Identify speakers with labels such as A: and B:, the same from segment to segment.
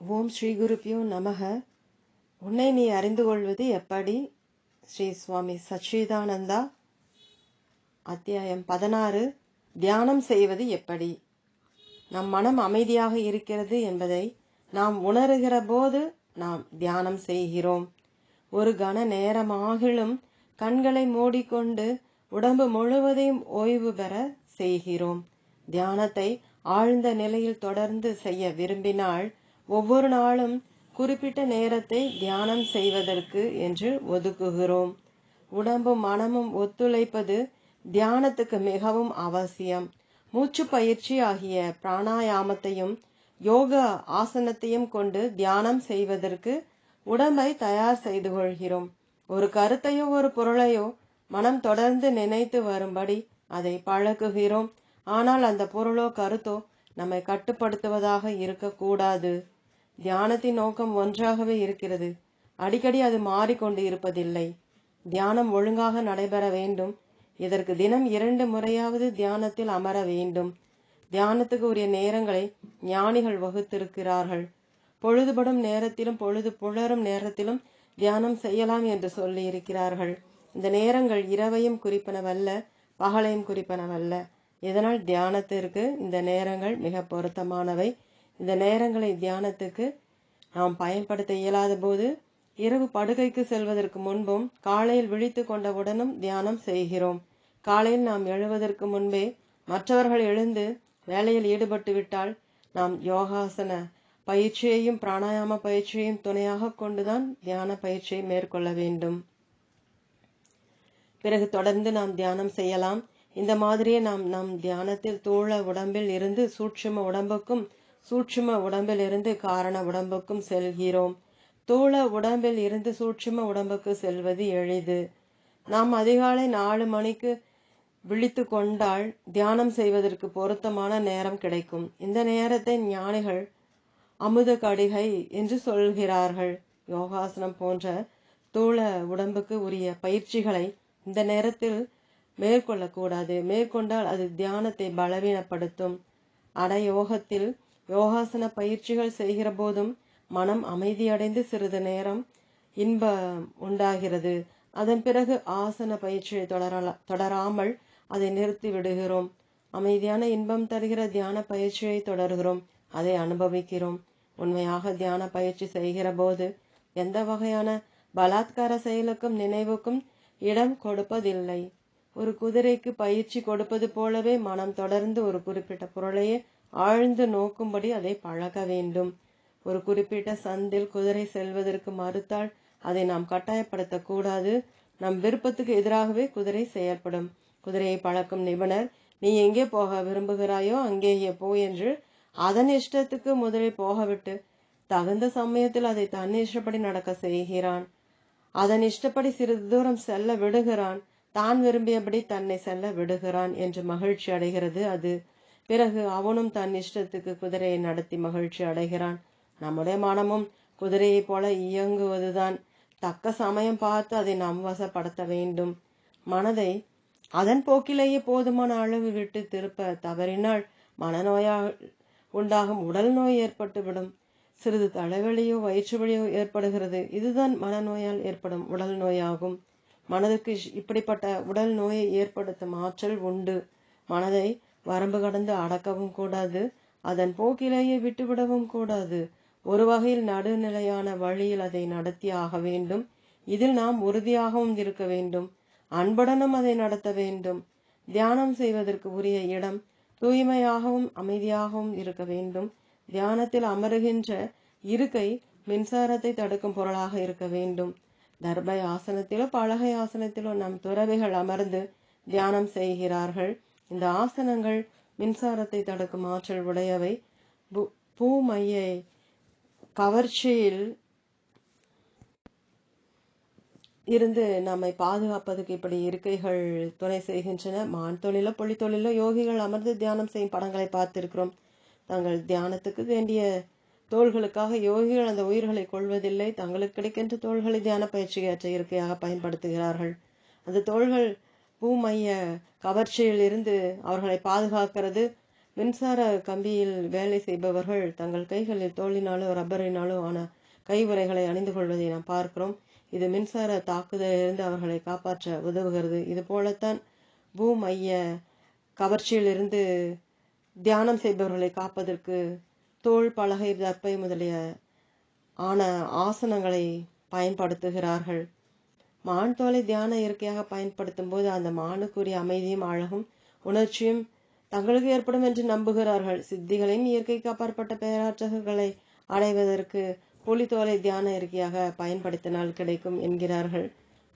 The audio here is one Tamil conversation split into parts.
A: ஓம் ஸ்ரீ குருப்பியோ நமக உன்னை நீ அறிந்து கொள்வது எப்படி? ஸ்ரீ சுவாமி சச்சிதானந்தா. அத்தியாயம் பதினாறு. தியானம் செய்வது எப்படி? நம் மனம் அமைதியாக இருக்கிறது என்பதை நாம் உணருகிற போது நாம் தியானம் செய்கிறோம். ஒரு கன நேரமாகிலும் கண்களை மூடிக்கொண்டு உடம்பு முழுவதையும் ஓய்வு பெற செய்கிறோம். தியானத்தை ஆழ்ந்த நிலையில் தொடர்ந்து செய்ய விரும்பினால் ஒவ்வொரு நாளும் குறிப்பிட்ட நேரத்தை தியானம் செய்வதற்கு என்று ஒதுக்குகிறோம். உடம்பும் மனமும் ஒத்துழைப்பது தியானத்துக்கு மிகவும் அவசியம். மூச்சு பயிற்சி ஆகிய பிராணாயாமத்தையும் யோக ஆசனத்தையும் கொண்டு தியானம் செய்வதற்கு உடம்பை தயார் செய்து கொள்கிறோம். ஒரு கருத்தையோ ஒரு பொருளையோ மனம் தொடர்ந்து நினைத்து வரும்படி அதை பழக்குகிறோம். ஆனால் அந்த பொருளோ கருத்தோ நம்மை கட்டுப்படுத்துவதாக இருக்கக்கூடாது. தியானத்தின் நோக்கம் ஒன்றாகவே இருக்கிறது. அடிக்கடி அது மாறிக்கொண்டு இருப்பதில்லை தியானம் ஒழுங்காக நடைபெற வேண்டும். இதற்கு தினம் இரண்டு முறையாவது தியானத்தில் அமர வேண்டும். தியானத்துக்கு உரிய நேரங்களை ஞானிகள் வகுத்திருக்கிறார்கள். பொழுதுபடும் நேரத்திலும் பொழுது புலரும் நேரத்திலும் தியானம் செய்யலாம் என்று சொல்லி இருக்கிறார்கள் இந்த நேரங்கள் இரவையும் குறிப்பனவல்ல பகலையும் குறிப்பனவல்ல. இதனால் தியானத்திற்கு இந்த நேரங்கள் மிக பொருத்தமானவை. இந்த நேரங்களை தியானத்துக்கு நாம் பயன்படுத்த இயலாத போது இரவு படுகைக்கு செல்வதற்கு முன்பும் காலையில் விழித்து கொண்டவுடனும் தியானம் செய்கிறோம். காலையில் நாம் எழுவதற்கு முன்பே மற்றவர்கள் எழுந்து வேலையில் ஈடுபட்டு விட்டால் நாம் யோகாசன பயிற்சியையும் பிராணாயாம பயிற்சியையும் துணையாக கொண்டுதான் தியான பயிற்சியை மேற்கொள்ள வேண்டும். பிறகு தொடர்ந்து நாம் தியானம் செய்யலாம். இந்த மாதிரியே நாம் நம் தியானத்தில் தோழ உடம்பில் இருந்து சூட்சும உடம்புக்கும் சூட்சும உடம்பில் இருந்து காரண உடம்புக்கும் செல்கிறோம். தூள உடம்பில் இருந்து சூட்சும உடம்புக்கு செல்வது எளிது. நாம் அதிகாலை நாலு மணிக்கு விழித்து கொண்டால் தியானம் செய்வதற்கு பொருத்தமான நேரம் கிடைக்கும். இந்த நேரத்தை ஞானிகள் அமுத கடிகை என்று சொல்கிறார்கள். யோகாசனம் போன்ற தூள உடம்புக்கு உரிய பயிற்சிகளை இந்த நேரத்தில் மேற்கொள்ளக்கூடாது. மேற்கொண்டால் அது தியானத்தை பலவீனப்படுத்தும். அடயோகத்தில் யோகாசன பயிற்சிகள் செய்கிற போதும் மனம் அமைதியடைந்து சிறிது நேரம் இன்பம் உண்டாகிறது. அதன் பிறகு ஆசன பயிற்சியை தொடரல தொடராமல் அதை நிறுத்தி விடுகிறோம். அமைதியான இன்பம் தருகிற தியான பயிற்சியை தொடர்கிறோம். அதை அனுபவிக்கிறோம். உண்மையாக தியான பயிற்சி செய்கிற போது எந்த வகையான பலாத்கார செயலுக்கும் நினைவுக்கும் இடம் கொடுப்பதில்லை. ஒரு குதிரைக்கு பயிற்சி கொடுப்பது போலவே மனம் தொடர்ந்து ஒரு குறிப்பிட்ட பொருளையே ஆழ்ந்து நோக்கும்படி அதை பழக வேண்டும். ஒரு குறிப்பிட்ட சந்தில் குதிரை செல்வதற்கு மறுத்தால் அதை நாம் கட்டாயப்படுத்தக்கூடாது. நம் விருப்பத்துக்கு எதிராகவே குதிரை செயல்படும் குதிரையை பழக்கும் நிபுணர் நீ எங்கே போக விரும்புகிறாயோ அங்கேயே போ என்று அதன் இஷ்டத்துக்கு முதலில் போகவிட்டு தகுந்த சமயத்தில் அதை தன் இஷ்டப்படி நடக்க செய்கிறான். அதன் இஷ்டப்படி சிறிது தூரம் செல்ல விடுகிறான். தான் விரும்பியபடி தன்னை செல்ல விடுகிறான் என்று மகிழ்ச்சி அடைகிறது அது. பிறகு அவனும் தன் இஷ்டத்துக்கு குதிரையை நடத்தி மகிழ்ச்சி அடைகிறான். நம்முடைய மனமும் குதிரையைப் போல இயங்குவதுதான். தக்க சமயம் பார்த்து அதை நம் வசப்படுத்த வேண்டும். மனதை அதன் போக்கிலேயே போதுமான அளவு விட்டு திருப்ப தவறினால் மனநோயால் உண்டாகும் உடல் நோய் ஏற்பட்டுவிடும். சிறிது தலைவலியோ வயிற்று வலியோ ஏற்படுகிறது. இதுதான் மனநோயால் ஏற்படும் உடல் நோயாகும். மனதுக்கு இப்படிப்பட்ட உடல் நோயை ஏற்படுத்தும் ஆற்றல் உண்டு. மனதை வரம்பு கடந்து அடக்கவும் கூடாது அதன் போக்கிலேயே விட்டுவிடவும் கூடாது. ஒரு வகையில் நடுநிலையான வழியில் அதை நடத்தி ஆக வேண்டும். இதில் நாம் உறுதியாகவும் இருக்க வேண்டும். அன்புடனும் அதை நடத்த வேண்டும். தியானம் செய்வதற்கு உரிய இடம் தூய்மையாகவும் அமைதியாகவும் இருக்க வேண்டும். தியானத்தில் அமருகின்ற இருக்கை மின்சாரத்தை தடுக்கும் பொருளாக இருக்க வேண்டும். தர்பை ஆசனத்திலோ பலகை ஆசனத்திலோ நம் துறவிகள் அமர்ந்து தியானம் செய்கிறார்கள். இந்த ஆசனங்கள் மின்சாரத்தை தடுக்கும் ஆற்றல் உடையவை. பூமையை கவர்ச்சியில் இருந்து நம்மை பாதுகாப்பதற்கு இப்படி இருக்கைகள் துணை செய்கின்றன. மான் தொழிலோ பொழி தொழிலோ யோகிகள் அமர்ந்து தியானம் செய்யும் படங்களை பார்த்திருக்கிறோம். தங்கள் தியானத்துக்கு வேண்டிய தோள்களுக்காக யோகிகள் அந்த உயிர்களை கொள்வதில்லை. தங்களுக்கு கிடைக்கின்ற தோள்களை தியான பயிற்சியற்ற இருக்கையாக பயன்படுத்துகிறார்கள். அந்த தோள்கள் பூமைய கவர்ச்சியில் இருந்து அவர்களை பாதுகாக்கிறது. மின்சார கம்பியில் வேலை செய்பவர்கள் தங்கள் கைகளில் தோளினாலோ ரப்பரினாலோ ஆன கை அணிந்து கொள்வதை நாம் பார்க்கிறோம். இது மின்சார தாக்குதலிலிருந்து அவர்களை காப்பாற்ற உதவுகிறது. இது போலத்தான் பூமைய கவர்ச்சியிலிருந்து தியானம் செய்பவர்களை காப்பதற்கு தோல் பலகை தற்பை முதலிய ஆன ஆசனங்களை பயன்படுத்துகிறார்கள். மான் தோலை தியான இயற்கையாக பயன்படுத்தும் போது அந்த மானுக்குரிய அமைதியும் அழகும் உணர்ச்சியும் தங்களுக்கு ஏற்படும் என்று நம்புகிறார்கள். சித்திகளையும் இயற்கைக்கு அப்பாற்பட்ட பேராற்றல்களை அடைவதற்கு புலித்தோலை தியான இயற்கையாக பயன்படுத்தினால் கிடைக்கும் என்கிறார்கள்.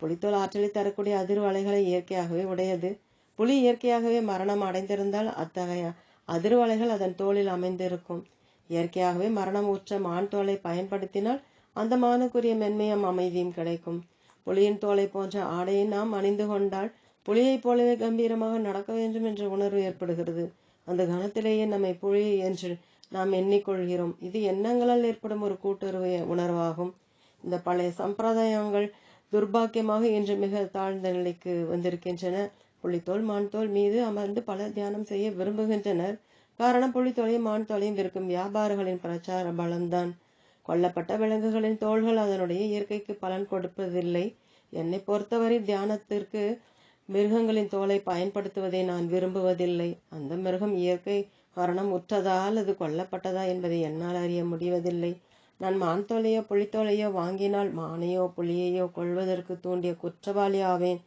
A: புலித்தோல் ஆற்றலை தரக்கூடிய அதிர்வலைகளை இயற்கையாகவே உடையது. புலி இயற்கையாகவே மரணம் அடைந்திருந்தால் அத்தகைய அதிர்வலைகள் அதன் தோளில் அமைந்திருக்கும். இயற்கையாகவே மரணம் உற்ற மான் தோலை பயன்படுத்தினால் அந்த மானுக்குரிய மென்மையும் அமைதியும் கிடைக்கும். புலியின் தோலை போன்ற ஆடையை நாம் அணிந்து கொண்டால் புலியைப் போலவே கம்பீரமாக நடக்க வேண்டும் என்ற உணர்வு ஏற்படுகிறது. அந்த கணத்திலேயே நம்மை புலி என்று நாம் எண்ணிக்கொள்கிறோம். இது எண்ணங்களால் ஏற்படும் ஒரு கூட்டுறவு உணர்வாகும். இந்த பழைய சம்பிரதாயங்கள் துர்பாக்கியமாக இன்று மிக தாழ்ந்த நிலைக்கு வந்திருக்கின்றன. புலித்தோல் மான் தோல் மீது அமர்ந்து பல தியானம் செய்ய விரும்புகின்றனர். காரணம் புலித்தோலையும் மான் தோலையும் விற்கும் வியாபாரிகளின் பிரச்சார பலம்தான். கொல்லப்பட்ட விலங்குகளின் தோள்கள் அதனுடைய இயற்கைக்கு பலன் கொடுப்பதில்லை. என்னை பொறுத்தவரை தியானத்திற்கு மிருகங்களின் தோலை பயன்படுத்துவதை நான் விரும்புவதில்லை. அந்த மிருகம் இயற்கை மரணம் உற்றதா அல்லது கொல்லப்பட்டதா என்பதை என்னால் அறிய முடிவதில்லை. நான் மான் தோலையோ புலித்தோலையோ வாங்கினால் மானையோ புலியையோ கொள்வதற்கு தூண்டிய குற்றவாளி ஆவேன்.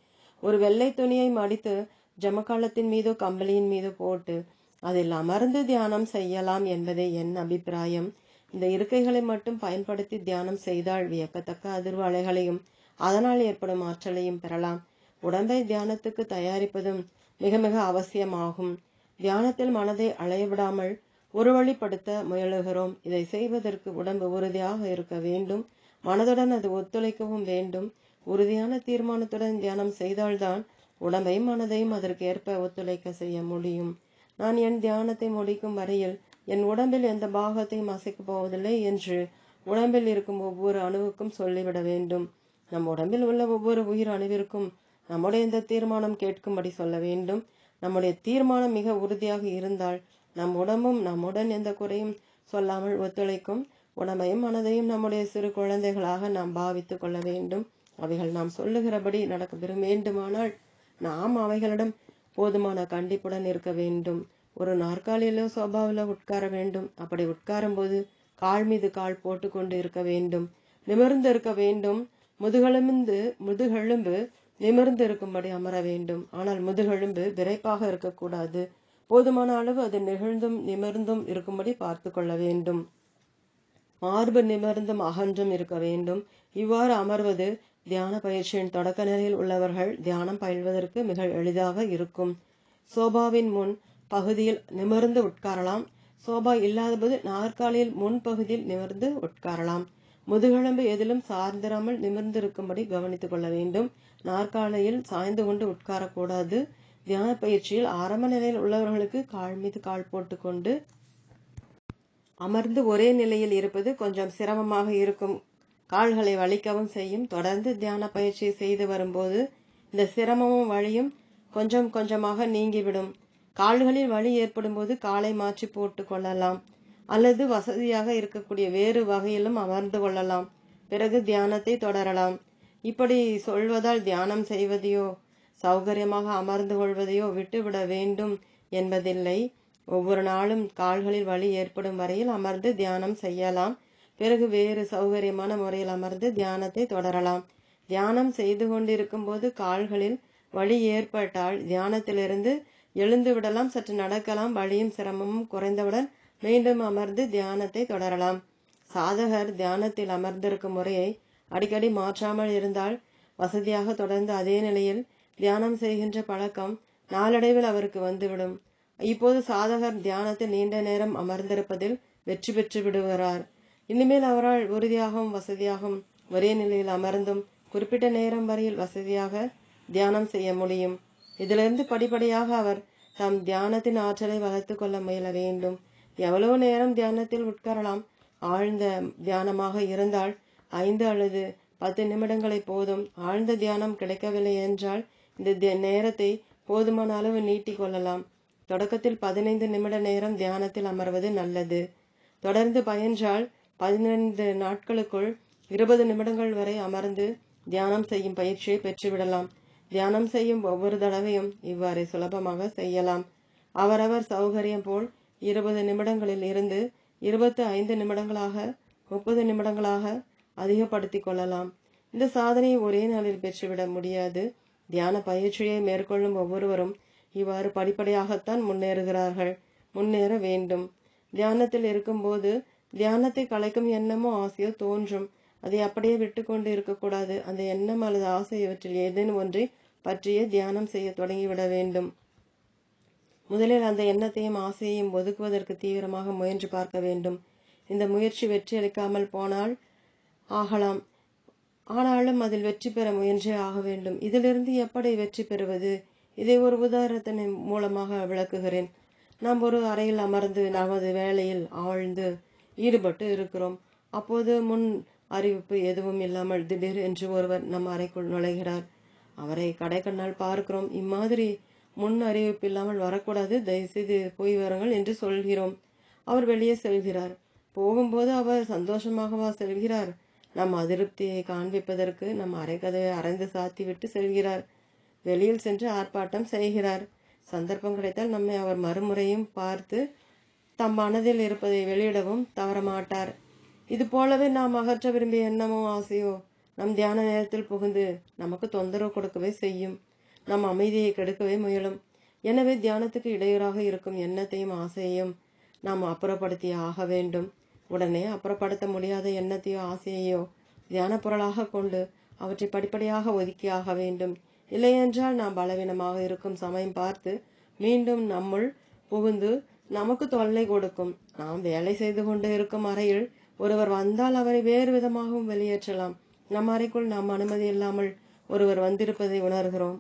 A: ஒரு வெள்ளை துணியை மடித்து ஜமக்காலத்தின் மீதோ கம்பளியின் மீதோ போட்டு அதில் அமர்ந்து தியானம் செய்யலாம் என்பதே என் அபிப்பிராயம். இந்த இருக்கைகளை மட்டும் பயன்படுத்தி தியானம் செய்தால் வியக்கத்தக்க அதிர்வு அலைகளையும் அதனால் ஏற்படும் ஆற்றலையும் பெறலாம். உடம்பை தியானத்துக்கு தயாரிப்பதும் மிக மிக அவசியமாகும். தியானத்தில் மனதை அலையவிடாமல் ஒரு வழிப்படுத்த முயலுகிறோம். இதை செய்வதற்கு உடம்பு உறுதியாக இருக்க வேண்டும். மனதுடன் அது ஒத்துழைக்கவும் வேண்டும். உறுதியான தீர்மானத்துடன் தியானம் செய்தால்தான் உடம்பையும் மனதையும் அதற்கு ஏற்ப ஒத்துழைக்க செய்ய முடியும். நான் என் தியானத்தை முடிக்கும் வரையில் என் உடம்பில் எந்த பாகத்தையும் அசைக்கப் போவதில்லை என்று உடம்பில் இருக்கும் ஒவ்வொரு அணுவுக்கும் சொல்லிவிட வேண்டும். நம் உடம்பில் உள்ள ஒவ்வொரு உயிர் அணுவிற்கும் நம்முடைய இந்த தீர்மானம் கேட்கும்படி சொல்ல வேண்டும். நம்முடைய தீர்மானம் மிக உறுதியாக இருந்தால் நம் உடம்பும் நம்முடன் எந்த குறையும் சொல்லாமல் ஒத்துழைக்கும். உடம்பையும் மனதையும் நம்முடைய சிறு குழந்தைகளாக நாம் பாவித்து கொள்ள வேண்டும். அவைகள் நாம் சொல்லுகிறபடி நடக்க வேண்டுமானால் நாம் அவைகளிடம் போதுமான கண்டிப்புடன் இருக்க வேண்டும். ஒரு நாற்காலியிலோ சோபாவிலோ உட்கார வேண்டும். அப்படி உட்காரும் போது கால் மீது கால் போட்டுக்கொண்டு இருக்க வேண்டும். நிமிர்ந்து இருக்க வேண்டும். முதுகெலும்பு முதுகெலும்பு நிமிர்ந்து இருக்கும்படி அமர வேண்டும். ஆனால் முதுகெலும்பு விரைப்பாக இருக்கக்கூடாது. போதுமான அளவு அது நிகழ்ந்தும் நிமிர்ந்தும் இருக்கும்படி பார்த்து கொள்ள வேண்டும். மார்பு நிமிர்ந்தும் அகன்றும் இருக்க வேண்டும். இவ்வாறு அமர்வது தியான பயிற்சியின் தொடக்க நிலையில் உள்ளவர்கள் தியானம் பயில்வதற்கு மிக எளிதாக இருக்கும். சோபாவின் முன் பகுதியில் நிமிர்ந்து உட்காரலாம். சோபா இல்லாதபோது நாற்காலியில் முன் பகுதியில் நிமிர்ந்து உட்காரலாம். முதுகெலும்பு எதிலும் சார்ந்திராமல் நிமிர்ந்திருக்கும்படி கவனித்துக் கொள்ள வேண்டும். நாற்காலியில் சாய்ந்து கொண்டு உட்காரக்கூடாது. தியான பயிற்சியில் ஆரம்ப நிலையில் உள்ளவர்களுக்கு கால் மீது கால் போட்டுக்கொண்டு அமர்ந்து ஒரே நிலையில் இருப்பது கொஞ்சம் சிரமமாக இருக்கும். கால்களை வலிக்கவும் செய்யும். தொடர்ந்து தியான பயிற்சி செய்து வரும்போது இந்த சிரமமும் வழியும் கொஞ்சம் கொஞ்சமாக நீங்கிவிடும். கால்களில் வலி ஏற்படும் போது காலை மாற்றி போட்டு கொள்ளலாம். அல்லது வசதியாக இருக்கக்கூடிய வேறு வகையிலும் அமர்ந்து கொள்ளலாம். பிறகு தியானத்தை தொடரலாம். இப்படி சொல்வதால் தியானம் செய்வதையோ சௌகரியமாக அமர்ந்து கொள்வதையோ விட்டுவிட வேண்டும் என்பதில்லை. ஒவ்வொரு நாளும் கால்களில் வலி ஏற்படும் வரையில் அமர்ந்து தியானம் செய்யலாம். பிறகு வேறு சௌகரியமான முறையில் அமர்ந்து தியானத்தை தொடரலாம். தியானம் செய்து கொண்டிருக்கும் போது கால்களில் வலி ஏற்பட்டால் தியானத்திலிருந்து எழுந்து விடலாம் சற்று நடக்கலாம் வழியும் சிரமமும் குறைந்தவுடன் மீண்டும் அமர்ந்து தியானத்தை தொடரலாம். சாதகர் தியானத்தில் அமர்ந்திருக்கும் முறையை அடிக்கடி மாற்றாமல் இருந்தால் வசதியாக தொடர்ந்து அதே நிலையில் தியானம் செய்கின்ற பழக்கம் நாளடைவில் அவருக்கு வந்துவிடும். இப்போது சாதகர் தியானத்தில் நீண்ட நேரம் அமர்ந்திருப்பதில் வெற்றி பெற்று விடுகிறார். இனிமேல் அவரால் உறுதியாகவும் வசதியாகவும் ஒரே நிலையில் அமர்ந்தும் குறிப்பிட்ட நேரம் வரையில் வசதியாக தியானம் செய்ய முடியும். இதிலிருந்து படிப்படியாக அவர் தம் தியானத்தின் ஆற்றலை வளர்த்து கொள்ள முயல வேண்டும். எவ்வளவு நேரம் தியானத்தில் உட்காரலாம்? ஆழ்ந்த தியானமாக இருந்தால் ஐந்து அல்லது பத்து நிமிடங்களை போதும். ஆழ்ந்த தியானம் கிடைக்கவில்லை என்றால் இந்த நேரத்தை போதுமான அளவு நீட்டிக் கொள்ளலாம். தொடக்கத்தில் பதினைந்து நிமிட நேரம் தியானத்தில் அமர்வது நல்லது. தொடர்ந்து பயின்றால் பதினைந்து நாட்களுக்குள் இருபது நிமிடங்கள் வரை அமர்ந்து தியானம் செய்யும் பயிற்சியை பெற்றுவிடலாம். தியானம் செய்யும் ஒவ்வொரு தடவையும் இவ்வாறு சுலபமாக செய்யலாம். அவரவர் சௌகரியம் போல் இருபது நிமிடங்களில் இருந்து இருபத்து ஐந்து நிமிடங்களாக முப்பது நிமிடங்களாக அதிகப்படுத்தி கொள்ளலாம். இந்த சாதனையை ஒரே நாளில் பெற்றுவிட முடியாது. தியான பயிற்சியை மேற்கொள்ளும் ஒவ்வொருவரும் இவ்வாறு படிப்படியாகத்தான் முன்னேறுகிறார்கள். முன்னேற வேண்டும். தியானத்தில் இருக்கும்போது தியானத்தை கலைக்கும் எண்ணமோ ஆசையோ தோன்றும். அதை அப்படியே விட்டு கொண்டு இருக்கக்கூடாது. அந்த எண்ணம் அல்லது ஆசை இவற்றில் ஏதேனும் ஒன்றை பற்றிய தியானம் செய்ய தொடங்கிவிட வேண்டும். முதலில் அந்த எண்ணத்தையும் ஆசையையும் ஒதுக்குவதற்கு தீவிரமாக முயன்று பார்க்க வேண்டும். இந்த முயற்சி வெற்றி அளிக்காமல் போனால் ஆகலாம். ஆனாலும் அதில் வெற்றி பெற முயன்றே ஆக வேண்டும். இதிலிருந்து எப்படி வெற்றி பெறுவது? இதை ஒரு உதாரணத்தின் மூலமாக விளக்குகிறேன். நாம் ஒரு அறையில் அமர்ந்து நமது வேலையில் ஆழ்ந்து ஈடுபட்டு இருக்கிறோம். அப்போது முன் அறிவிப்பு எதுவும் இல்லாமல் திடீர் என்று ஒருவர் நம் அறைக்குள் நுழைகிறார். அவரை கடைக்கண்ணால் பார்க்கிறோம். இம்மாதிரி முன் அறிவிப்பு இல்லாமல் வரக்கூடாது. தயவுசெய்து போய் வருங்கள் என்று சொல்கிறோம். அவர் வெளியே செல்கிறார். போகும்போது அவர் சந்தோஷமாகவா செல்கிறார்? நம் அதிருப்தியை காண்பிப்பதற்கு நம் அரைக்கதவை அரைந்து சாத்திவிட்டு செல்கிறார். வெளியில் சென்று ஆர்ப்பாட்டம் செய்கிறார். சந்தர்ப்பம் கிடைத்தால் நம்மை அவர் மறுமுறையும் பார்த்து தம் மனதில் இருப்பதை வெளியிடவும் தவறமாட்டார். இது போலவே நாம் அகற்ற விரும்பிய எண்ணமோ ஆசையோ நம் தியான நேரத்தில் புகுந்து நமக்கு தொந்தரவு கொடுக்கவே செய்யும். நம் அமைதியை கெடுக்கவே முயலும். எனவே தியானத்துக்கு இடையூறாக இருக்கும் எண்ணத்தையும் ஆசையையும் நாம் அப்புறப்படுத்தி ஆக வேண்டும். உடனே அப்புறப்படுத்த முடியாத எண்ணத்தையோ ஆசையையோ தியான பொருளாக கொண்டு அவற்றை படிப்படியாக ஒதுக்கி ஆக வேண்டும். இல்லையென்றால் நாம் பலவீனமாக இருக்கும் சமயம் பார்த்து மீண்டும் நம்முள் புகுந்து நமக்கு தொல்லை கொடுக்கும். நாம் வேலை செய்து கொண்டு இருக்கும் அறையில் ஒருவர் வந்தால் அவரை வேறு விதமாகவும் வெளியேற்றலாம். நம் அறைக்குள் நாம் அனுமதி இல்லாமல் ஒருவர் வந்திருப்பதை உணர்கிறோம்.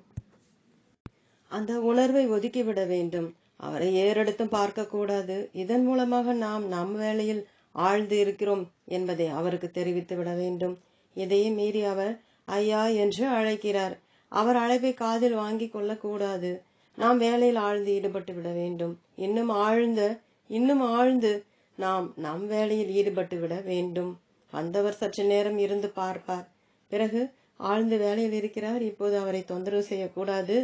A: அந்த உணர்வை ஒதுக்கிவிட வேண்டும். அவரை ஏறெடுத்தும் பார்க்கக்கூடாது. இதன் மூலமாக நாம் நம் வேலையில் ஆழ்ந்து இருக்கிறோம் என்பதை அவருக்கு தெரிவித்து விட வேண்டும். இதையும் மீறி அவர் ஐயா என்று அழைக்கிறார். அவர் அழைப்பை காதில் வாங்கி கொள்ளக்கூடாது. நாம் வேலையில் ஆழ்ந்து ஈடுபட்டு விட வேண்டும். இன்னும் ஆழ்ந்த இன்னும் ஆழ்ந்து நாம் நம் வேலையில் ஈடுபட்டு விட வேண்டும். வந்தவர் சற்று நேரம் இருந்து பார்ப்பார். பிறகு ஆழ்ந்து வேலையில் இருக்கிறார். இப்போது அவரை தொந்தரவு செய்யக்கூடாது.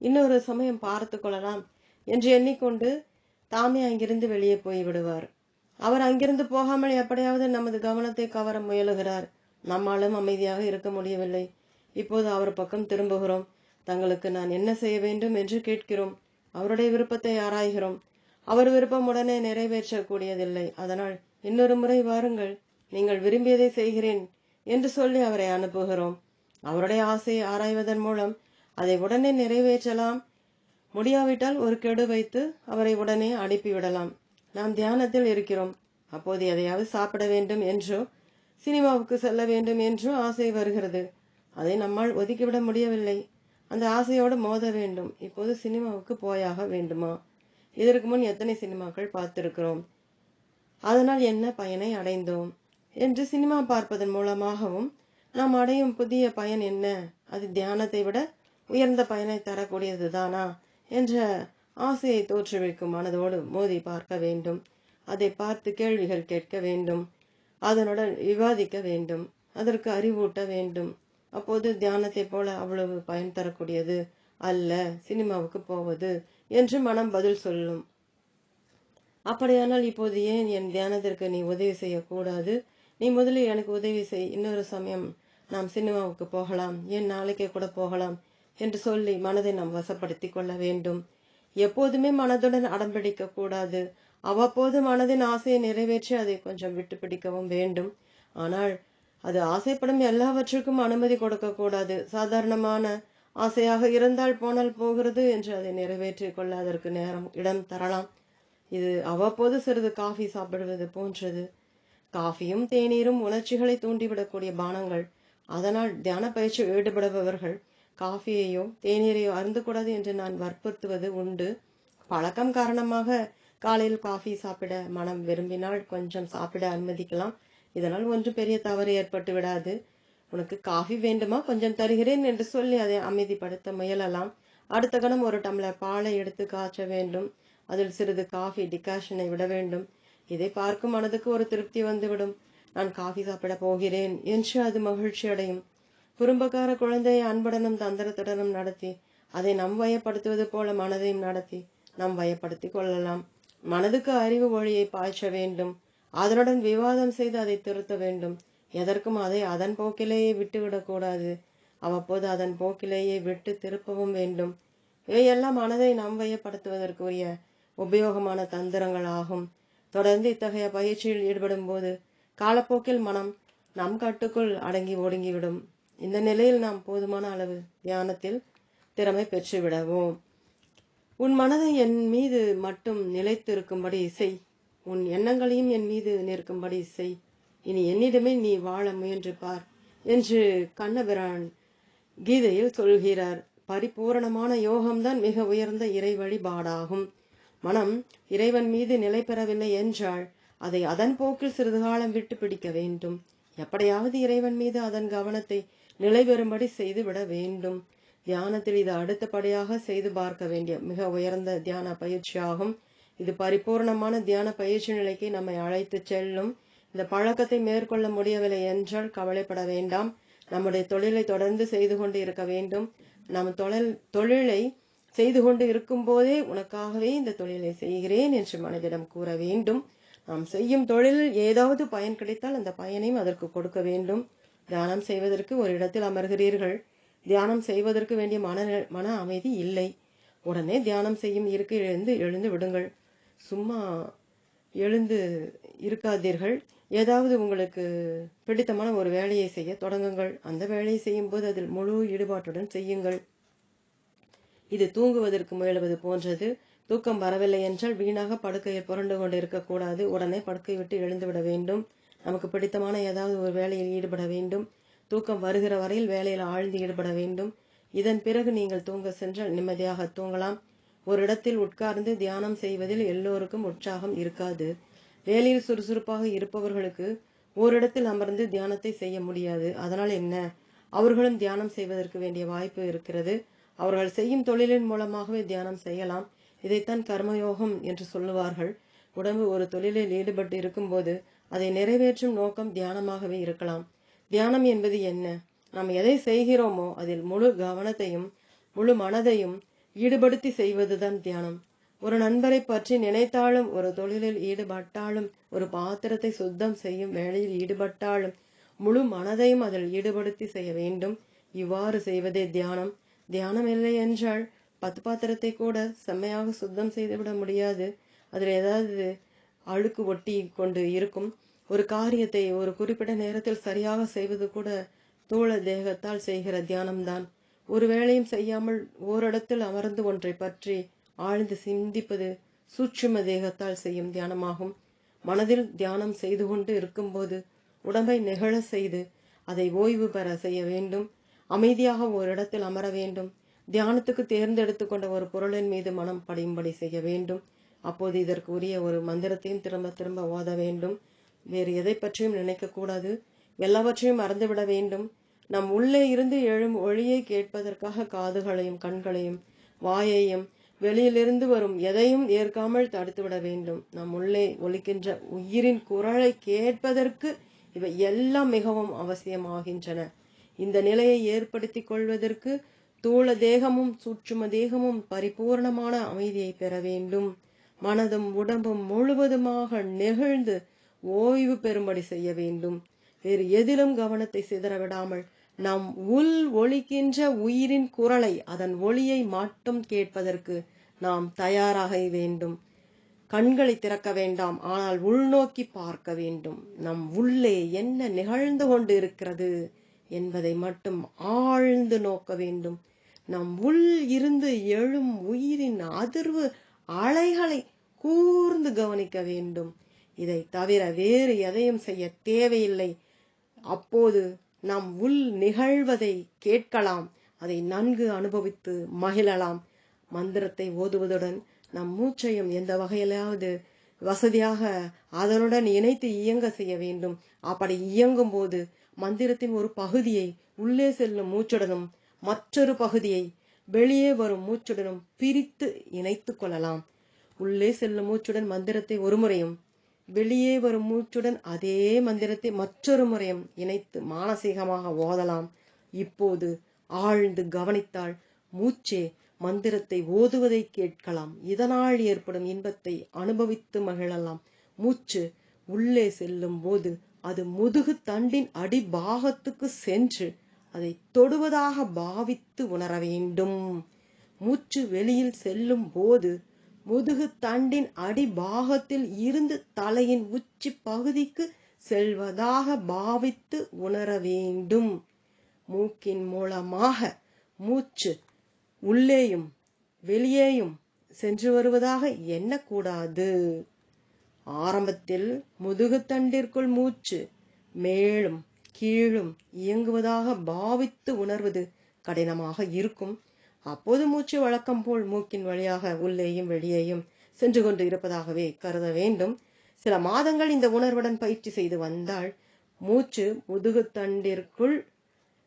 A: இன்னொரு சமயம் பார்த்து கொள்ளலாம் என்று எண்ணிக்கொண்டு தாமே அங்கிருந்து வெளியே போய் விடுவார். அவர் அங்கிருந்து போகாமல் எப்படியாவது நமது கவனத்தை கவர முயலுகிறார். நம்மாலும் அமைதியாக இருக்க முடியவில்லை. இப்போது அவர் பக்கம் திரும்புகிறோம். தங்களுக்கு நான் என்ன செய்ய வேண்டும் என்று கேட்கிறோம். அவருடைய விருப்பத்தை ஆராய்கிறோம். அவர் விருப்பம் உடனே நிறைவேற்றக்கூடியதில்லை. அதனால் இன்னொரு முறை வாருங்கள். நீங்கள் விரும்பியதை செய்கிறேன் என்று சொல்லி அவரை அனுப்புகிறோம். அவருடைய ஆசையை ஆராய்வதன் மூலம் அதை உடனே நிறைவேற்றலாம். முடியாவிட்டால் ஒரு கெடு வைத்து அவரை உடனே அனுப்பிவிடலாம். நாம் தியானத்தில் இருக்கிறோம். அப்போது எதையாவது சாப்பிட வேண்டும் என்றோ சினிமாவுக்கு செல்ல வேண்டும் என்றோ ஆசை வருகிறது. அதை நம்மால் ஒதுக்கிவிட முடியவில்லை. அந்த ஆசையோடு மோத வேண்டும். இப்போது சினிமாவுக்கு போயாக வேண்டுமா? இதற்கு முன் எத்தனை சினிமாக்கள் பார்த்திருக்கிறோம்? அதனால் என்ன பயனை அடைந்தோம்? என்று சினிமா பார்ப்பதன் மூலமாகவும் நாம் அடையும் புதிய பயன் என்ன? அது தியானத்தை விட உயர்ந்த பயனை தரக்கூடியது தானா? என்ற ஆசையை தோற்றுவிக்கும் மனதோடு மோதி பார்க்க வேண்டும். அதை பார்த்து கேள்விகள் கேட்க வேண்டும். அதனுடன் விவாதிக்க வேண்டும். அதற்கு அறிவூட்ட வேண்டும். அப்போது தியானத்தை போல அவ்வளவு பயன் தரக்கூடியது அல்ல. சினிமாவுக்கு போவது என்று மனம் பதில் சொல்லும். அப்படியானால் இப்போது ஏன் என் தியானத்திற்கு நீ உதவி செய்யக்கூடாது? நீ முதலில் எனக்கு உதவி செய். இன்னொரு சமயம் நாம் சினிமாவுக்கு போகலாம். ஏன் நாளைக்கே கூட போகலாம் என்று சொல்லி மனதை நாம் வசப்படுத்தி கொள்ள வேண்டும். எப்போதுமே மனதுடன் அடம்பிடிக்க கூடாது. அவ்வப்போது மனதின் ஆசையை நிறைவேற்றி அதை கொஞ்சம் விட்டு பிடிக்கவும் வேண்டும். ஆனால் அது ஆசைப்படும் எல்லாவற்றுக்கும் அனுமதி கொடுக்கக்கூடாது சாதாரணமான ஆசையாக இருந்தால் போனால் போகிறது என்று அதை நிறைவேற்றி கொள்ள அதற்கு நேரம் இடம் தரலாம். இது அவ்வப்போது சிறிது காஃபி சாப்பிடுவது போன்றது. காஃபியும் தேநீரும் உணர்ச்சிகளை தூண்டிவிடக்கூடிய பானங்கள். அதனால் தியான பயிற்சி ஈடுபடுபவர்கள் காஃபியையோ தேநீரையோ அருந்தக்கூடாது என்று நான் வற்புறுத்துவது உண்டு. பழக்கம் காரணமாக காலையில் காஃபி சாப்பிட மனம் விரும்பினால் கொஞ்சம் சாப்பிட அனுமதிக்கலாம். இதனால் ஒன்றும் பெரிய தவறு ஏற்பட்டு விடாது. உனக்கு காஃபி வேண்டுமா? கொஞ்சம் தருகிறேன் என்று சொல்லி அதை அமைதிப்படுத்த முயலலாம். அடுத்த கணம் ஒரு டம்ளர் பாலை எடுத்து காய்ச்ச வேண்டும். அதில் சிறிது காஃபி டிகாஷனை விட வேண்டும். இதை பார்க்கும் மனதுக்கு ஒரு திருப்தி வந்துவிடும். நான் காஃபி சாப்பிட போகிறேன் என்று அது மகிழ்ச்சி அடையும். குறும்பக்கார குழந்தையை அன்புடனும் தந்திரத்துடனும் நடத்தி அதை நம் வயப்படுத்துவது போல மனதையும் நடத்தி நம் வயப்படுத்தி கொள்ளலாம். மனதுக்கு அறிவு ஒளியை பாய்ச்ச வேண்டும். அதனுடன் விவாதம் செய்து அதை திருத்த வேண்டும். எதற்கும் அதை அதன் போக்கிலேயே விட்டுவிடக்கூடாது அவ்வப்போது அதன் போக்கிலேயே விட்டு திருப்பவும் வேண்டும். இவையெல்லாம் மனதை நம் வயப்படுத்துவதற்குரிய உபயோகமான தந்திரங்கள் ஆகும். தொடர்ந்து இத்தகைய பயிற்சியில் ஈடுபடும் போது காலப்போக்கில் மனம் நம் கட்டுக்குள் அடங்கி ஒடுங்கிவிடும். இந்த நிலையில் நாம் போதுமான அளவு தியானத்தில் திறமை பெற்றுவிடவும். உன் மனதை என் மீது மட்டும் நிலைத்திருக்கும்படி செய். உன் எண்ணங்களையும் என் மீது நிற்கும்படி செய். இனி என்னிடமே நீ வாழ முயன்று பார் என்று கண்ணபிரான் கீதையில் சொல்கிறார். பரிபூரணமான யோகம்தான் மிக உயர்ந்த இறை வழிபாடாகும் மனம் இறைவன் மீது நிலை பெறவில்லை என்றால் அதை அதன் போக்கில் சிறிது காலம் விட்டு பிடிக்க வேண்டும். எப்படியாவது இறைவன் மீது அதன் கவனத்தை நிலை பெறும்படி வேண்டும். தியானத்தில் இது அடுத்தபடியாக செய்து பார்க்க வேண்டிய மிக உயர்ந்த தியான பயிற்சியாகும் இது பரிபூர்ணமான தியான பயிற்சி நிலைக்கு நம்மை அழைத்து செல்லும். இந்த பழக்கத்தை மேற்கொள்ள முடியவில்லை என்றால் கவலைப்பட வேண்டாம். நம்முடைய தொழிலை தொடர்ந்து செய்து கொண்டு இருக்க வேண்டும். நம் தொழில் தொழிலை செய்து கொண்டு இருக்கும் போதே உனக்காகவே இந்த தொழிலை செய்கிறேன் என்று மனதிடம் கூற வேண்டும். நாம் செய்யும் தொழிலில் ஏதாவது பயன் கிடைத்தால் அந்த பயனையும் அதற்கு கொடுக்க வேண்டும். தியானம் செய்வதற்கு ஒரு இடத்தில் அமர்கிறீர்கள். தியானம் செய்வதற்கு வேண்டிய மன மன அமைதி இல்லை. உடனே தியானம் செய்யும் இருக்கையிலிருந்து எழுந்து எழுந்து விடுங்கள். சும்மா எழுந்து இருக்காதீர்கள். ஏதாவது உங்களுக்கு பிடித்தமான ஒரு வேலையை செய்ய தொடங்குங்கள். அந்த வேலையை செய்யும்போது அதில் முழு ஈடுபாட்டுடன் செய்யுங்கள். இது தூங்குவதற்கு முயல்வது போன்றது. தூக்கம் வரவில்லை என்றால் வீணாக படுக்கையில் புரண்டு கொண்டு இருக்கக்கூடாது உடனே படுக்கை விட்டு எழுந்துவிட வேண்டும். நமக்கு பிடித்தமான ஏதாவது ஒரு வேலையில் ஈடுபட வேண்டும். தூக்கம் வருகிற வரையில் வேலையில் ஆழ்ந்து ஈடுபட வேண்டும். இதன் பிறகு நீங்கள் தூங்க சென்றால் நிம்மதியாக தூங்கலாம். ஒரு இடத்தில் உட்கார்ந்து தியானம் செய்வதில் எல்லோருக்கும் உற்சாகம் இருக்காது. வேலையில் சுறுசுறுப்பாக இருப்பவர்களுக்கு ஓரிடத்தில் அமர்ந்து தியானத்தை செய்ய முடியாது. அதனால் என்ன? அவர்களும் தியானம் செய்வதற்கு வேண்டிய வாய்ப்பு இருக்கிறது. அவர்கள் செய்யும் தொழிலின் மூலமாகவே தியானம் செய்யலாம். இதைத்தான் கர்மயோகம் என்று சொல்லுவார்கள். உடம்பு ஒரு தொழிலில் ஈடுபட்டு இருக்கும்போது அதை நிறைவேற்றும் நோக்கம் தியானமாகவே இருக்கலாம். தியானம் என்பது என்ன? நாம் எதை செய்கிறோமோ அதில் முழு கவனத்தையும் முழு மனதையும் ஈடுபடுத்தி செய்வதுதான் தியானம். ஒரு நண்பரை பற்றி நினைத்தாலும் ஒரு தொழிலில் ஈடுபட்டாலும் ஒரு பாத்திரத்தை சுத்தம் செய்யும் வேலையில் ஈடுபட்டாலும் முழு மனதையும் அதில் ஈடுபடுத்தி செய்ய வேண்டும். இவ்வாறு செய்வதே தியானம். தியானம் இல்லை என்றால் பத்து பாத்திரத்தை கூட செம்மையாக சுத்தம் செய்துவிட முடியாது. அதில் ஏதாவது அழுக்கு ஒட்டி கொண்டு இருக்கும். ஒரு காரியத்தை ஒரு குறிப்பிட்ட நேரத்தில் சரியாக செய்வது கூட தூள தேகத்தால் செய்கிற தியானம்தான். ஒரு வேளையும் செய்யாமல் ஓரிடத்தில் அமர்ந்து ஒன்றை பற்றி ஆழ்ந்து சிந்திப்பது சூட்சும தேகத்தால் செய்யும் தியானமாகும். மனதில் தியானம் செய்து கொண்டு இருக்கும்போது உடம்பை நெகிழ செய்து அதை ஓய்வு பெற செய்ய வேண்டும். அமைதியாக ஒரு இடத்தில் அமர வேண்டும். தியானத்துக்கு தேர்ந்தெடுத்து கொண்ட ஒரு பொருளின் மீது மனம் படியும்படி செய்ய வேண்டும். அப்போது இதற்கு உரிய ஒரு மந்திரத்தையும் திரும்ப திரும்ப ஓத வேண்டும். வேறு எதை பற்றியும் நினைக்கக்கூடாது எல்லாவற்றையும் மறந்துவிட வேண்டும். நம் உள்ளே இருந்து எழும் ஒளியை கேட்பதற்காக காதுகளையும் கண்களையும் வாயையும் வெளியிலிருந்து வரும் எதையும் ஏற்காமல் தடுத்துவிட வேண்டும். நம் உள்ளே ஒலிக்கின்ற உயிரின் குரலை கேட்பதற்கு இவை எல்லாம் மிகவும் அவசியமாகின்றன. இந்த நிலையை ஏற்படுத்தி கொள்வதற்கு தூள தேகமும் சூட்சும தேகமும் பரிபூர்ணமான அமைதியை பெற வேண்டும். மனதும் உடம்பும் முழுவதுமாக நெகிழ்ந்து ஓய்வு பெறும்படி செய்ய வேண்டும். வேறு எதிலும் கவனத்தை சிதறவிடாமல் நம் உள் ஒழிக்கின்ற உயிரின் குரலை அதன் ஒளியை மட்டும் கேட்பதற்கு நாம் தயாராக வேண்டும். கண்களை திறக்க வேண்டாம் ஆனால் உள்நோக்கி பார்க்க வேண்டும். நம் உள்ளே என்ன நிகழ்ந்து கொண்டு இருக்கிறது? என்பதை மட்டும் ஆழ்ந்து நோக்க வேண்டும். நம் உள் இருந்து எழும் உயிரின் அதிர்வு அலைகளை கூர்ந்து கவனிக்க வேண்டும். இதை தவிர வேறு எதையும் செய்ய தேவையில்லை. அப்போது நம் உள் நிகழ்வதை கேட்கலாம். அதை நன்கு அனுபவித்து மகிழலாம். மந்திரத்தை ஓதுவதுடன் நம் மூச்சையும் எந்த வகையிலாவது வசதியாக அதனுடன் இணைத்து இயங்க செய்ய வேண்டும். அப்படி இயங்கும் போது மந்திரத்தின் ஒரு பகுதியை உள்ளே செல்லும் மூச்சுடனும் மற்றொரு பகுதியை வெளியே வரும் மூச்சுடனும் பிரித்து இணைத்து கொள்ளலாம். உள்ளே செல்லும் மூச்சுடன் மந்திரத்தை ஒரு முறையும் வெளியே வரும் மூச்சுடன் அதே மந்திரத்தை மற்றொரு முறையும் இணைத்து மானசீகமாக ஓதலாம். இப்போது ஆழ்ந்து கவனித்தால் மூச்சே மந்திரத்தை ஓதுவதை கேட்கலாம். இதனால் ஏற்படும் இன்பத்தை அனுபவித்து மகிழலாம். மூச்சு உள்ளே செல்லும் போது அது முதுகு தண்டின் அடிபாகத்துக்கு சென்று அதை தொடுவதாக பாவித்து உணர வேண்டும். மூச்சு வெளியில் செல்லும் போது முதுகு தண்டின் அடிபாகத்தில் இருந்து தலையின் உச்சி பகுதிக்கு செல்வதாக பாவித்து உணர வேண்டும். மூக்கின் மூலமாக மூச்சு உள்ளேயும் வெளியேயும் சென்று வருவதாக எண்ணக்கூடாது. ஆரம்பத்தில் முதுகுத்தண்டிற்குள் மூச்சு மேலும் கீழும் இயங்குவதாக பாவித்து உணர்வது கடினமாக இருக்கும். அப்போது மூச்சு வழக்கம் போல் மூக்கின் வழியாக உள்ளேயும் வெளியேயும் சென்று கொண்டு இருப்பதாகவே கருத வேண்டும். சில மாதங்கள் இந்த உணர்வுடன் பயிற்சி செய்து வந்தால் மூச்சு முதுகுத்தண்டிற்குள்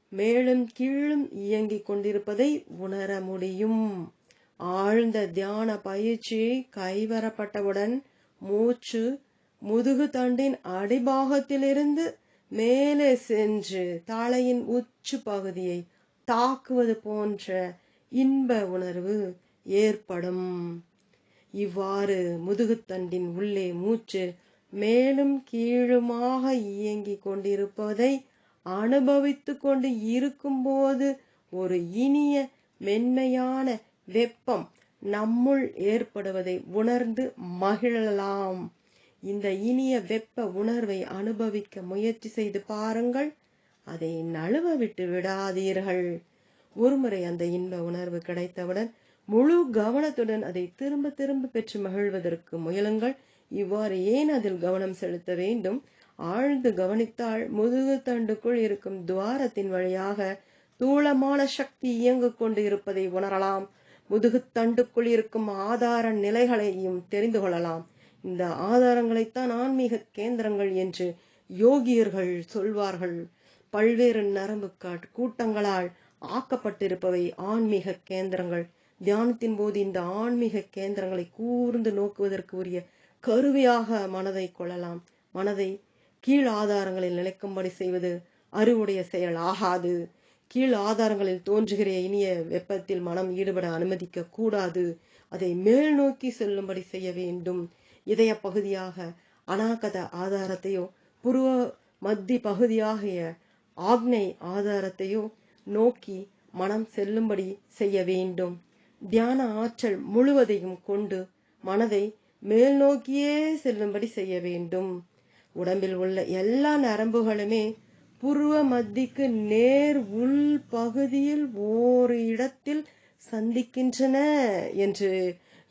A: மேலும் கீழும் இயங்கிக் கொண்டிருப்பதை உணர முடியும். ஆழ்ந்த தியான பயிற்சி கைவரப்பட்டவுடன் மூச்சு முதுகு தண்டின் அடிபாகத்திலிருந்து மேலே சென்று தலையின் உச்சு பகுதியை தாக்குவது போன்ற இன்ப உணர்வு ஏற்படும். இவ்வாறு முதுகுத்தண்டின் உள்ளே மூச்சு மேலும் கீழுமாக இயங்கிக் கொண்டிருப்பதை அனுபவித்துக் கொண்டு இருக்கும்போது ஒரு இனிய மென்மையான வெப்பம் நம்முள் ஏற்படுவதை உணர்ந்து மகிழலாம். இந்த இனிய வெப்ப உணர்வை அனுபவிக்க முயற்சி செய்து பாருங்கள். அதை நழுவ விட்டு விடாதீர்கள். ஒருமுறை அந்த இன்ப உணர்வு கிடைத்தவுடன் முழு கவனத்துடன் அதை திரும்ப திரும்ப பெற்று மகிழ்வதற்கு முயலுங்கள். இவ்வாறு ஏன் அதில் கவனம் செலுத்த வேண்டும்? ஆழ்ந்து கவனித்தால் முதுகு தண்டுக்குள் இருக்கும் துவாரத்தின் வழியாக தூளமான சக்தி இயங்கிக் கொண்டு இருப்பதை உணரலாம். முதுகுத்தண்டுக்குள் இருக்கும் ஆதார நிலைகளையும் தெரிந்து கொள்ளலாம். இந்த ஆதாரங்களைத்தான் ஆன்மீக கேந்திரங்கள் என்று யோகியர்கள் சொல்வார்கள். பல்வேறு நரம்பு கூட்டங்களால் ஆக்கப்பட்டிருப்பவை ஆன்மீக கேந்திரங்கள். தியானத்தின் போது இந்த ஆன்மீக கேந்திரங்களை கூர்ந்து நோக்குவதற்கு உரிய கருவியாக மனதை கொள்ளலாம். மனதை கீழ் ஆதாரங்களில் நிலைக்கும்படி செய்வது அறிவுடைய செயல் ஆகாது கீழ் ஆதாரங்களில் தோன்றுகிற இனிய வெப்பத்தில் மனம் ஈடுபட அனுமதிக்க கூடாது. அதை மேல் நோக்கி செல்லும்படி செய்ய வேண்டும். இதய பகுதியாக அனாகத ஆதாரத்தையோ புருவ மத்தி பகுதியாகிய ஆக்னை ஆதாரத்தையோ நோக்கி மனம் செல்லும்படி செய்ய வேண்டும். தியான ஆற்றல் முழுவதையும் கொண்டு மனதை மேல் நோக்கியே செல்லும்படி செய்ய வேண்டும். உடம்பில் உள்ள எல்லா நரம்புகளுமே புருவ மத்திக்கு நேர் உள் பகுதியில் ஓர் இடத்தில் சந்திக்கின்றன என்று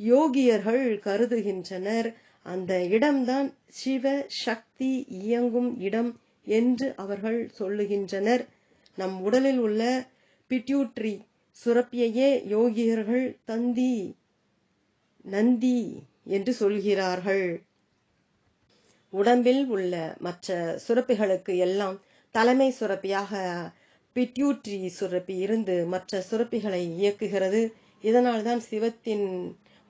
A: யோகியர்கள் கருதுகின்றனர். அந்த இடம்தான் சிவ சக்தி இயங்கும் இடம் என்று அவர்கள் சொல்லுகின்றனர். நம் உடலில் உள்ள பிட்யூட்ரி சுரப்பியையே யோகியர்கள் தந்தி நந்தி என்று சொல்கிறார்கள். உடம்பில் உள்ள மற்ற சுரப்பிகளுக்கு எல்லாம் தலைமை சுரப்பியாக பிட்யூட்ரி சுரப்பி இருந்து மற்ற சுரப்பிகளை இயக்குகிறது. இதனால்தான் சிவத்தின்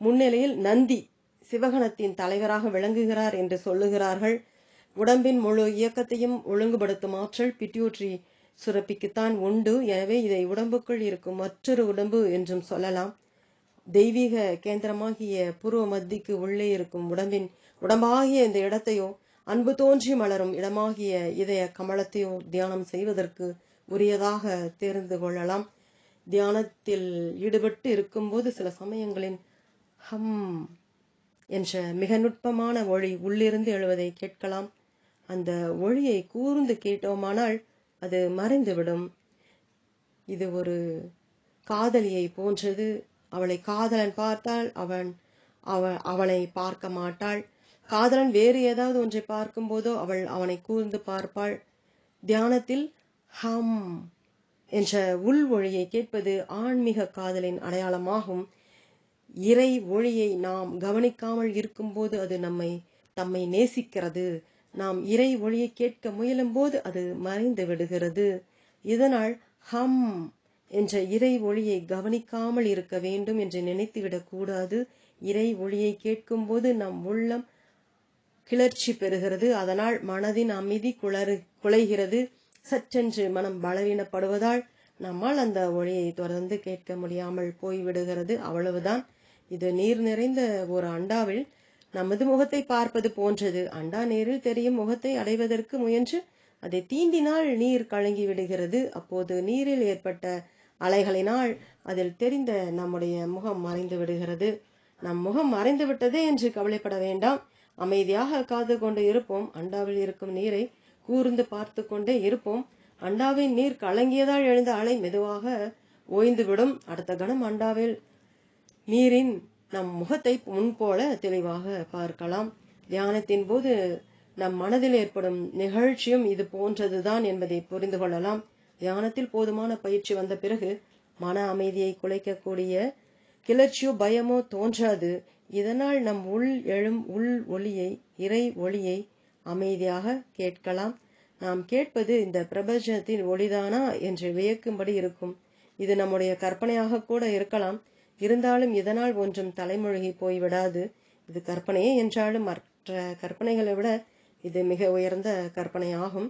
A: முன்னிலையில் நந்தி சிவகணத்தின் தலைவராக விளங்குகிறார் என்று சொல்லுகிறார்கள். உடம்பின் முழு இயக்கத்தையும் ஒழுங்குபடுத்தும் ஆற்றல் பிட்யூட்ரி சுரப்பிக்குத்தான் உண்டு. எனவே இதை உடம்புக்குள் இருக்கும் மற்றொரு உடம்பு என்றும் சொல்லலாம். தெய்வீக கேந்திரமாகிய பூர்வ மத்திக்கு உள்ளே இருக்கும் உடம்பின் உடம்பாகிய இந்த இடத்தையோ அன்பு தோன்றி மலரும் இடமாகிய இதய கமலத்தையோ தியானம் செய்வதற்கு உரியதாக தேர்ந்து கொள்ளலாம். தியானத்தில் ஈடுபட்டு இருக்கும்போது சில சமயங்களின் ஹம் என்ற மிக நுட்பமான ஒளி உள்ளிருந்து எழுவதை கேட்கலாம். அந்த ஒளியை கூர்ந்து கேட்டோமானால் அது மறைந்துவிடும். இது ஒரு காதலியை போன்றது. அவளை காதலன் பார்த்தால் அவன் அவ அவனை பார்க்க மாட்டாள். காதலன் வேறு ஏதாவது ஒன்றை பார்க்கும்போதோ அவள் அவனை கூர்ந்து பார்ப்பாள். தியானத்தில் ஹம் என்ற உள் ஒளியை கேட்பது ஆன்மீக காதலின் அடையாளமாகும். இறை ஒளியை நாம் கவனிக்காமல் இருக்கும்போது அது நம்மை தம்மை நேசிக்கிறது. நாம் இறை ஒளியை கேட்க முயலும் போது அது மறைந்து விடுகிறது. இதனால் ஹம் என்ற இறை ஒளியை கவனிக்காமல் இருக்க வேண்டும் என்று நினைத்துவிடக் கூடாது இறை ஒளியை கேட்கும்போது நம் உள்ளம் கிளர்ச்சி பெறுகிறது. அதனால் மனதின் அமைதி குளறு குலைகிறது. சற்றென்று மனம் பலவீனப்படுவதால் நம்மால் அந்த ஒளியை தொடர்ந்து கேட்க முடியாமல் போய்விடுகிறது. அவ்வளவுதான். இது நீர் நிறைந்த ஒரு அண்டாவில் நமது முகத்தை பார்ப்பது போன்றது. அண்டா நீரில் தெரியும் முகத்தை அடைவதற்கு முயன்று அதை தீண்டினால் நீர் கலங்கி விடுகிறது. அப்போது நீரில் ஏற்பட்ட அலைகளினால் அதில் தெரிந்த நம்முடைய முகம் மறைந்து விடுகிறது. நம் முகம் மறைந்து விட்டதே என்று கவலைப்பட வேண்டாம். அமைதியாக காது கொண்டு இருப்போம். அண்டாவில் இருக்கும் நீரை கூர்ந்து பார்த்து கொண்டே இருப்போம். அண்டாவின் நீர் கலங்கியதால் எழுந்த அலை மெதுவாக ஓய்ந்துவிடும். அடுத்த கணம் அண்டாவில் நீரின் நம் முகத்தை முன்போல தெளிவாக பார்க்கலாம். தியானத்தின் போது நம் மனதில் ஏற்படும் நிகழ்ச்சியும் இது போன்றதுதான் என்பதை புரிந்து கொள்ளலாம். தியானத்தில் போதுமான பயிற்சி வந்த பிறகு மன அமைதியை குலைக்கக்கூடிய கிளர்ச்சியோ பயமோ தோன்றாது. இதனால் நம் உள் எழும் உள் ஒளியை இறை ஒளியை அமைதியாக கேட்கலாம். நாம் கேட்பது இந்த பிரபஞ்சத்தின் ஒளிதானா என்று வியக்கும்படி இருக்கும். இது நம்முடைய கற்பனையாக கூட இருக்கலாம். இருந்தாலும் இதனால் ஒன்றும் தலைமொழிகி போய்விடாது. இது கற்பனையே என்றாலும் மற்ற கற்பனைகளை விட இது மிக உயர்ந்த கற்பனையாகும்.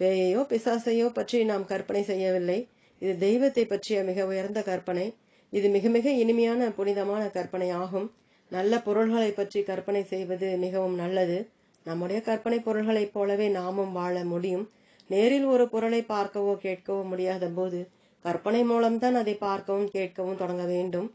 A: பேயையோ பிசாசையோ பற்றி நாம் கற்பனை செய்யவில்லை. இது தெய்வத்தை பற்றிய மிக உயர்ந்த கற்பனை. இது மிக மிக இனிமையான புனிதமான கற்பனை ஆகும் நல்ல பொருள்களை பற்றி கற்பனை செய்வது மிகவும் நல்லது. நம்முடைய கற்பனை பொருள்களைப் போலவே நாமும் வாழ முடியும். நேரில் ஒரு பொருளை பார்க்கவோ கேட்கவோ முடியாத போது கற்பனை மூலம்தான் அதை பார்க்கவும் கேட்கவும் தொடங்க வேண்டும்.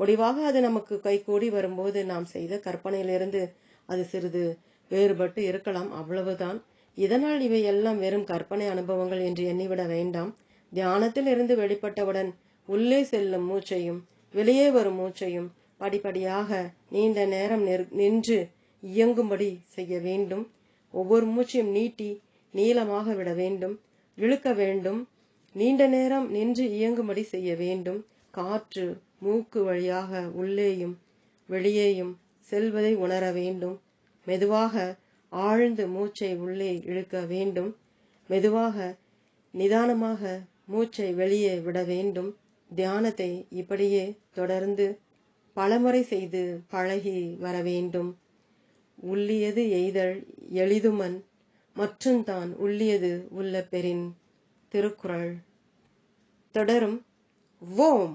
A: முடிவாக அது நமக்கு கைகூடி வரும்போது நாம் செய்த கற்பனையிலிருந்து அது சிறிது வேறுபட்டு இருக்கலாம். அவ்வளவுதான். இதனால் இவை எல்லாம் வெறும் கற்பனை அனுபவங்கள் என்று எண்ணிவிட வேண்டாம். தியானத்தில் இருந்து வெளிப்பட்டவுடன் உள்ளே செல்லும் மூச்சையும் வெளியே வரும் மூச்சையும் படிப்படியாக நீண்ட நேரம் நின்று இயங்கும்படி செய்ய வேண்டும். ஒவ்வொரு மூச்சையும் நீட்டி நீளமாக விட வேண்டும். இழுக்க வேண்டும். நீண்ட நேரம் நின்று இயங்கும்படி செய்ய வேண்டும். காற்று மூக்கு வழியாக உள்ளேயும் வெளியேயும் செல்வதை உணர வேண்டும். மெதுவாக ஆழ்ந்து மூச்சை உள்ளே இழுக்க வேண்டும். மெதுவாக நிதானமாக மூச்சை வெளியே விட வேண்டும். தியானத்தை இப்படியே தொடர்ந்து பலமுறை செய்து பழகி வர வேண்டும். உள்ளியது எய்தல் எளிதுமன் மற்றும் தான் உள்ளியது உள்ள பெறின் திருக்குறள். தொடரும். ஓம்!